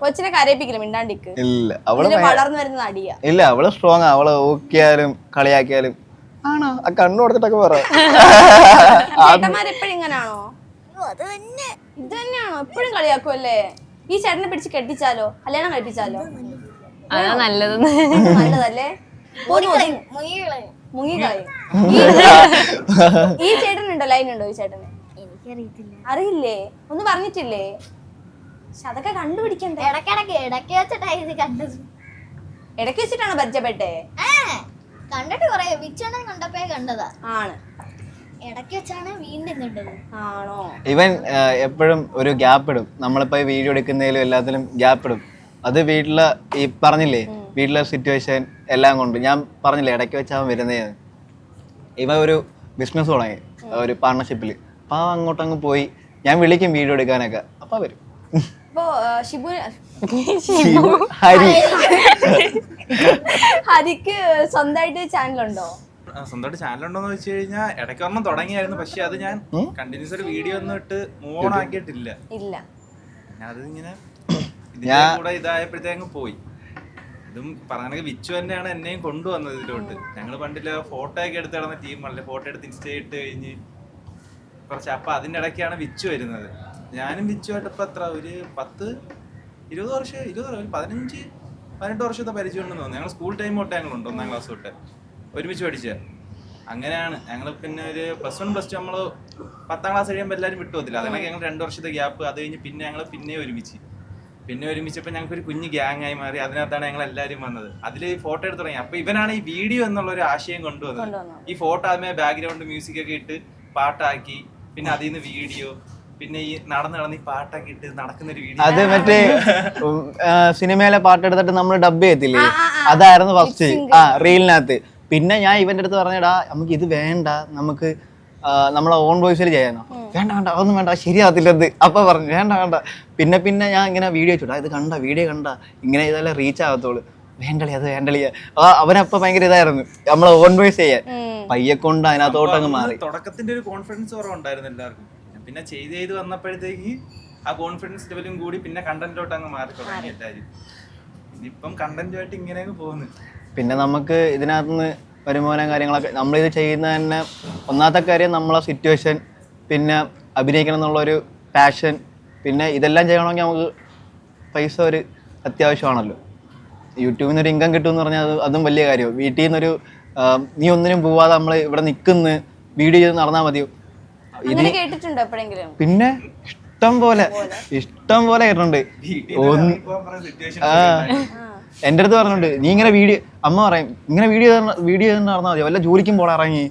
കൊച്ചിനെ കരയിപ്പിക്കില്ല മിണ്ടാണ്ടിക്ക് ഇല്ല അവൾ ഇതിൽ ഭയ- വളർന്നു വരുന്ന നടിയാ ഇല്ല അവൾ സ്ട്രോങ് അവൾ ഓക്കിയാലും കളിയാക്കിയാലും. ആണോ? ആ കണ്ണു കൊടുത്തിട്ടൊക്കെ പറ. ചേട്ടന്മാരെപ്പോഴും ഇങ്ങനാണോ? അത് തന്നെ. ഇത് തന്നെയാണോ? എപ്പോഴും കളിയാക്കുമല്ലേ ഈ ചേട്ടനെ പിടിച്ച് കെട്ടിച്ചാലോ? കല്യാണം കഴിപ്പിച്ചാലോ? അതാ നല്ലതല്ലേ? മുങ്ങിക്കളയും ഈ- ചേട്ടനുണ്ടോ ചേട്ടൻ ഉണ്ടോ ലൈൻ ഉണ്ടോ ഈ ചേട്ടന്? അറിയില്ലേ? ഒന്നും പറഞ്ഞിട്ടില്ലേ? പക്ഷെ അതൊക്കെ കണ്ടുപിടിക്കണ്ടേ? ഇടക്കിടക്ക് ഇടയ്ക്ക് വെച്ചിട്ടാ ഇത് കണ്ടത്. ഇടയ്ക്ക് വെച്ചിട്ടാണ് പരിചയപ്പെട്ടേ? ആ കണ്ടിട്ട് കൊറേ വിച്ചണ്ണൻ കണ്ടപ്പോ കണ്ടതാ. ആണ്. ഇടയ്ക്ക് വെച്ചാണ് വീണ്ടും കണ്ടത്. ആണോ? ഇവൻ എപ്പോഴും ഒരു ഗ്യാപ്പ് ഇടും. നമ്മളിപ്പോ ഈ വീഡിയോ എടുക്കുന്നതിലും എല്ലാത്തിലും ഗ്യാപ്പ് ഇടും. അത് വീട്ടിലെ ഈ പറഞ്ഞില്ലേ വീട്ടിലെ സിറ്റുവേഷൻ എല്ലാം കൊണ്ട്. ഞാൻ പറഞ്ഞില്ലേ ഇടയ്ക്ക് വെച്ചാൽ വരുന്നേ ഇവ ഒരു ബിസിനസ് തുടങ്ങി ഒരു പാർട്ണർഷിപ്പിൽ അപ്പൊ അങ്ങോട്ടങ്ങ് അങ്ങോട്ട് അങ്ങ് പോയി ഞാൻ വിളിക്കും വീഡിയോ എടുക്കാനൊക്കെ. അപ്പൊ വരും. ഇപ്പോ ഷിബു ഹരി. ഹരിക്ക് സ്വന്തമായിട്ട് ചാനലുണ്ടോ? സ്വന്തമായിട്ട് ചാനൽ ഉണ്ടോന്ന് വെച്ച് കഴിഞ്ഞാൽ ഇടയ്ക്ക് ഒരെണ്ണം തുടങ്ങിയായിരുന്നു. പക്ഷെ അത് ഞാൻ കണ്ടിന്യൂസ് ഒരു വീഡിയോ ഒന്നും ഇട്ട് മൂവ് ഓൺ ആക്കിയിട്ടില്ല. ഇല്ല. ഞാനത് അത് ഇങ്ങനെ ഇതിന്റെ കൂടെ ഇതായപ്പോഴത്തേക്ക് പോയി. ഇതും പറഞ്ഞ വിച്ചു തന്നെയാണ് എന്നെയും കൊണ്ടുവന്നത് ഇതിലോട്ട്. ഞങ്ങൾ പണ്ടില്ല ഫോട്ടോ ഒക്കെ എടുത്ത് കിടന്ന ടീമല്ലേ ഫോട്ടോ എടുത്ത് ഇൻസ്റ്റ ഇട്ട് കഴിഞ്ഞ് കുറച്ച്. അപ്പൊ അതിന്റെ ഇടയ്ക്കാണ് വിച്ചു വരുന്നത്. ഞാനും വിച്ചുമായിട്ട് ഇപ്പൊ എത്ര? ഒരു പത്ത് ഇരുപത് വർഷം ഇരുപത് വർഷം, ഒരു പതിനഞ്ച് പതിനെട്ട് വർഷത്തെ പരിചയം ഉണ്ടെന്ന് തോന്നുന്നു. ഞങ്ങൾ സ്കൂൾ ടൈം തൊട്ട് ഞങ്ങളുണ്ട് ഒന്നാം ക്ലാസ് തൊട്ട്. ഒരുമിച്ച് പഠിച്ച. അങ്ങനെയാണ്. ഞങ്ങൾ പിന്നെ ഒരു പ്ലസ് വൺ പ്ലസ് ടു നമ്മൾ പത്താം ക്ലാസ് കഴിയുമ്പോൾ എല്ലാവരും വിട്ടു പോകത്തില്ല. അതിനൊക്കെ ഞങ്ങൾ രണ്ട് വർഷത്തെ ഗ്യാപ്പ്. അത് കഴിഞ്ഞ് പിന്നെ ഞങ്ങൾ പിന്നെ ഒരുമിച്ച്. പിന്നെ ഒരുമിച്ചപ്പോൾ ഞങ്ങൾക്ക് ഒരു കുഞ്ഞ് ഗ്യാങ് ആയി മാറി. അതിനകത്താണ് ഞങ്ങൾ എല്ലാവരും വന്നത്. അതിൽ ഫോട്ടോ എടുത്ത് തുടങ്ങി. അപ്പൊ ഇവനാണ് ഈ വീഡിയോ എന്നുള്ള ഒരു ആശയം കൊണ്ടുവന്നത്. ഈ ഫോട്ടോ ആദ്യമേ ബാക്ക്ഗ്രൗണ്ട് മ്യൂസിക് ഒക്കെ ഇട്ട് പാട്ടാക്കി. പിന്നെ അതിൽ നിന്ന് വീഡിയോ. പിന്നെ ഈ നടന്ന് നടന്ന് ഈ പാട്ടൊക്കെ ഇട്ട് നടക്കുന്ന ഒരു വീഡിയോ അത് മറ്റേ ഉം, ആ, സിനിമയിലെ പാട്ടെടുത്തിട്ട് നമ്മൾ ഡബ് ചെയ്യത്തില്ലേ? അതായിരുന്നു ഫസ്റ്റ് ആ റീലിനകത്ത്. പിന്നെ ഞാൻ ഇവന്റെ അടുത്ത് പറഞ്ഞടാ നമുക്ക് ഇത് വേണ്ട. നമുക്ക് ആ, നമ്മളെ ഓൺ വോയിസിൽ ചെയ്യാനോ. വേണ്ട വേണ്ട അതൊന്നും വേണ്ട. അത് ശരിയാകത്തില്ല ഇത്. അപ്പൊ പറഞ്ഞു വേണ്ട വേണ്ട. പിന്നെ പിന്നെ ഞാൻ ഇങ്ങനെ വീഡിയോ ചോട്ടാ ഇത് കണ്ട വീഡിയോ കണ്ട. ഇങ്ങനെ ഇതെല്ലാം റീച്ച് ആകത്തുള്ളൂ വേണ്ടളി അത് വേണ്ടളിയ. അവനപ്പൊ ഭയങ്കര ഇതായിരുന്നു. നമ്മളെ ഓൺ വോയിസ് ചെയ്യാൻ. പയ്യെ കൊണ്ട് അതിനകത്തോട്ടങ്ങ് മാറി. തുടക്കത്തിന്റെ ഒരു കോൺഫിഡൻസ് കുറവുണ്ടായിരുന്നു എല്ലാവർക്കും. പിന്നെ ചെയ്ത് ചെയ്ത് വന്നപ്പോഴത്തേക്ക് ആ കോൺഫിഡൻസ് ലെവലും കൂടി പിന്നെ കണ്ടന്റിലോട്ട് അങ്ങ് മാറി തുടങ്ങി എല്ലാവരും ഇനിയിപ്പം കണ്ടന്റുമായിട്ട് ഇങ്ങനെ അങ്ങ് പോകുന്നു. പിന്നെ നമുക്ക് ഇതിനകത്തുനിന്ന് വരുമാനം കാര്യങ്ങളൊക്കെ നമ്മളിത് ചെയ്യുന്ന തന്നെ ഒന്നാമത്തെ കാര്യം നമ്മളെ സിറ്റുവേഷൻ പിന്നെ അഭിനയിക്കണം എന്നുള്ളൊരു പാഷൻ പിന്നെ ഇതെല്ലാം ചെയ്യണമെങ്കിൽ നമുക്ക് പൈസ ഒരു അത്യാവശ്യമാണല്ലോ. യൂട്യൂബിൽ നിന്ന് ഒരു ഇൻകം കിട്ടുമെന്ന് പറഞ്ഞാൽ അത് അതും വലിയ കാര്യമാണ് വീട്ടിൽ നിന്നൊരു നീ ഒന്നിനും പോവാതെ നമ്മൾ ഇവിടെ നിൽക്കുന്ന വീഡിയോ ചെയ്ത് നടന്നാൽ മതിയോ? കേട്ടിട്ടുണ്ടോ എപ്പോഴെങ്കിലും? പിന്നെ ഇഷ്ടം പോലെ ഇഷ്ടം പോലെ കേട്ടിട്ടുണ്ട്. ആ എന്റെ അടുത്ത് പറഞ്ഞിട്ടുണ്ട് നീ ഇങ്ങനെ വീഡിയോ അമ്മ പറയും ഇങ്ങനെ വീഡിയോ വീഡിയോ നടന്നാൽ മതി വല്ല ജോലിക്കും പോടാ ഇറങ്ങി.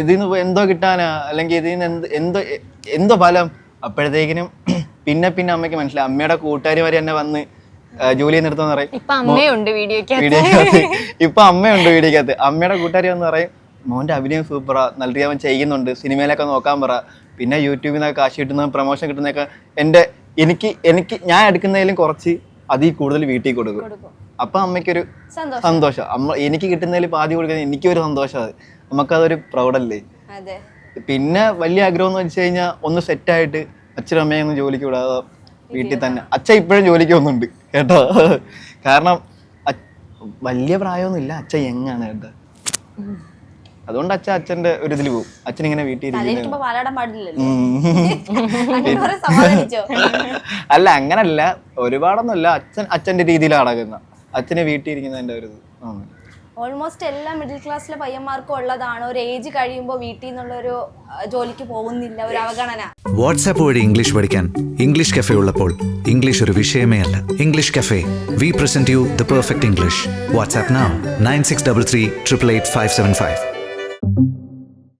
ഇതിൽ നിന്ന് എന്തോ കിട്ടാനാ അല്ലെങ്കിൽ ഇതിൽ നിന്ന് എന്ത് എന്തോ എന്തോ ഫലം. അപ്പോഴത്തേക്കിനും പിന്നെ പിന്നെ അമ്മയ്ക്ക് മനസ്സിലായി അമ്മയുടെ കൂട്ടുകാർ വരെ എന്നെ വന്ന് ജോലി നിർത്തുന്ന പറയും ഇപ്പൊ അമ്മയുണ്ട് വീഡിയോക്ക് വീഡിയോക്കകത്ത് ഇപ്പൊ അമ്മയുണ്ട് വീഡിയോക്കകത്ത് അമ്മയുടെ കൂട്ടുകാരി വന്ന് പറയും മോന്റെ അഭിനയം സൂപ്പറാ നല്ല രീതി അവൻ ചെയ്യുന്നുണ്ട്. സിനിമയിലൊക്കെ നോക്കാൻ പറ. പിന്നെ യൂട്യൂബിൽ നിന്നൊക്കെ കാശ് കിട്ടുന്ന പ്രൊമോഷൻ കിട്ടുന്നതൊക്കെ എന്റെ എനിക്ക് എനിക്ക് ഞാൻ എടുക്കുന്നതിലും കുറച്ച് അതിൽ കൂടുതൽ വീട്ടിൽ കൊടുക്കും. അപ്പം അമ്മയ്ക്കൊരു സന്തോഷം. അമ്മ എനിക്ക് കിട്ടുന്നതിൽ പാതി കൊടുക്കുന്നത് എനിക്കൊരു സന്തോഷം അത്. നമുക്കതൊരു പ്രൗഡല്ലേ? പിന്നെ വലിയ ആഗ്രഹം എന്ന് വെച്ച് കഴിഞ്ഞാൽ ഒന്ന് സെറ്റായിട്ട് അച്ഛനും അമ്മയും ഒന്ന് ജോലിക്ക് വിടാതെ വീട്ടിൽ തന്നെ. അച്ഛൻ ഇപ്പോഴും ജോലിക്ക് പോകുന്നുണ്ട് കേട്ടോ. കാരണം വലിയ പ്രായമൊന്നുമില്ല. അച്ഛൻ യങ്ങാണ് കേട്ടോ. അതുകൊണ്ട് അച്ഛൻ അച്ഛന്റെ ഒരു ഇതിൽ പോകും അച്ഛൻ ഇങ്ങനെ വീട്ടിൽ അല്ല അങ്ങനല്ല. ഒരുപാടൊന്നുമല്ല. അച്ഛൻ അച്ഛന്റെ രീതിയിലാണ് അടക്കുന്ന അച്ഛന് വീട്ടിൽ ഇരിക്കുന്നതിന്റെ ഒരു ഇത്. ഓൾമോസ്റ്റ് എല്ലാ മിഡിൽ ക്ലാസ്സിലെ പയ്യന്മാർക്കും ഉള്ളതാണ്. ഒരു ഏജ് കഴിയുമ്പോൾ വീട്ടിൽ നിന്നുള്ള ഒരു ജോലിക്ക് പോകുന്നില്ല. ഒരു അവഗണന. വാട്സാപ്പ് വഴി ഇംഗ്ലീഷ് പഠിക്കാൻ ഇംഗ്ലീഷ് കഫേ ഉള്ളപ്പോൾ ഇംഗ്ലീഷ് ഒരു വിഷയമേ അല്ല. English cafe. We present you the perfect English WhatsApp nine six double three triple eight five seven five thank you